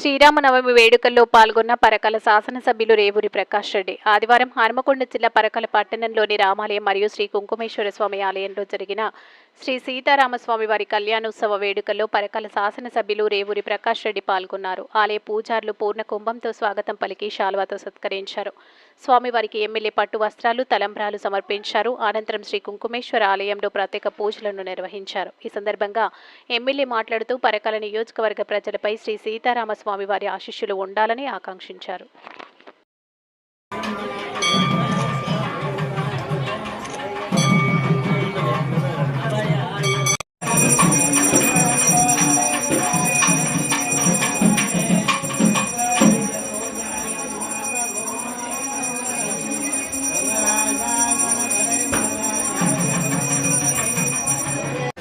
శ్రీరామనవమి వేడుకల్లో పాల్గొన్న పరకాల శాసనసభ్యులు రేవూరి ప్రకాష్ రెడ్డి. ఆదివారం హనుమకొండ జిల్లా పరకాల పట్టణంలోని రామాలయం మరియు శ్రీ కుంకుమేశ్వర స్వామి ఆలయంలో జరిగిన శ్రీ సీతారామస్వామి వారి కళ్యాణోత్సవ వేడుకల్లో పరకాల శాసనసభ్యులు రేవూరి ప్రకాష్ రెడ్డి పాల్గొన్నారు. ఆలయ పూజారులు పూర్ణ కుంభంతో స్వాగతం పలికి శాల్వాతో సత్కరించారు. స్వామివారికి ఎమ్మెల్యే పట్టు వస్త్రాలు తలంబ్రాలు సమర్పించారు. అనంతరం శ్రీ కుంకుమేశ్వర ఆలయంలో ప్రత్యేక పూజలను నిర్వహించారు. ఈ సందర్భంగా ఎమ్మెల్యే మాట్లాడుతూ పరకాల నియోజకవర్గ ప్రజలపై శ్రీ సీతారామస్వామి వారి ఆశీస్సులు ఉండాలని ఆకాంక్షించారు.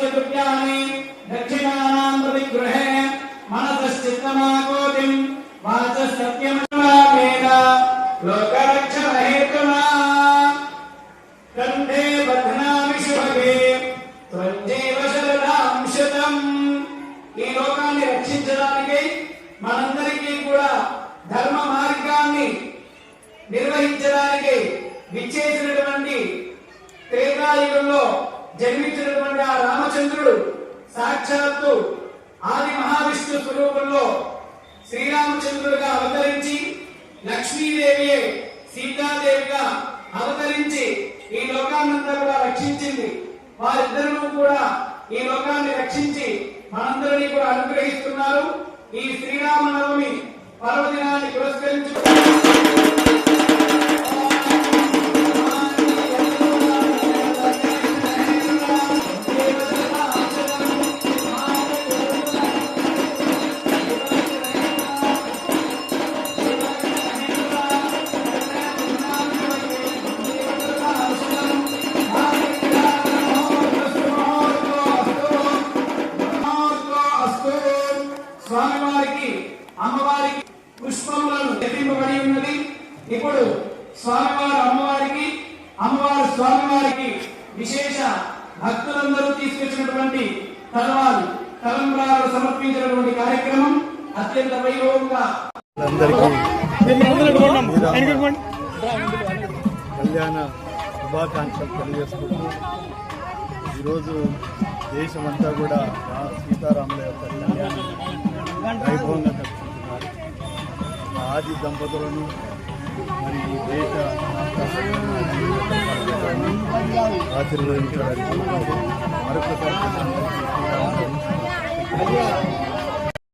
కామస్య తుభ్యాని దక్షిణానాం ప్రతిగృహే మనసశ్చిత్తమాకోతిం వాచः సత్యమేన లోకరక్షణహేతునా కంఠే బధ్నామి శుభగే త్వంజైవ శరదాం ఈ లోకాన్ని రక్షించడానికి మనందరికీ కూడా ధర్మ మార్గాన్ని నిర్వహించడానికి విచ్చేసినటువంటి త్రేతాయుగంలో జన్మించినటువంటి ఆ రామచంద్రుడు సాక్షాత్తు ఆది మహావిష్ణు స్వరూపంలో శ్రీరామచంద్రుడిగా అవతరించి లక్ష్మీదేవియే సీతాదేవిగా అవతరించి ఈ లోకాన్నంతా కూడా రక్షించింది. వారిద్దరూ కూడా ఈ లోకాన్ని రక్షించి మనందరినీ కూడా అనుగ్రహిస్తున్నారు. ఈ శ్రీరామనవమి పర్వదినాన్ని పురస్కరించుకుంటున్నారు స్వామివారికి అమ్మవారికి పుష్పములను ఎత్తింపబడి ఉన్నది. ఇప్పుడు స్వామివారు అమ్మవారికి అమ్మవారు స్వామివారికి విశేష భక్తులందరూ తీసుకొచ్చినటువంటి తలవాలు తలంబ్రాలు సమర్పించినటువంటి కార్యక్రమం అత్యంత వైభవంగా. కళ్యాణ శుభాకాంక్షలు తెలియజేసుకుంటూ ఈరోజు దేశమంతా కూడా సీతారాముల యొక్క కళ్యాణం ఆది దంపతులను మరియు దేశ ఆశీర్వదించడానికి మరొకసారి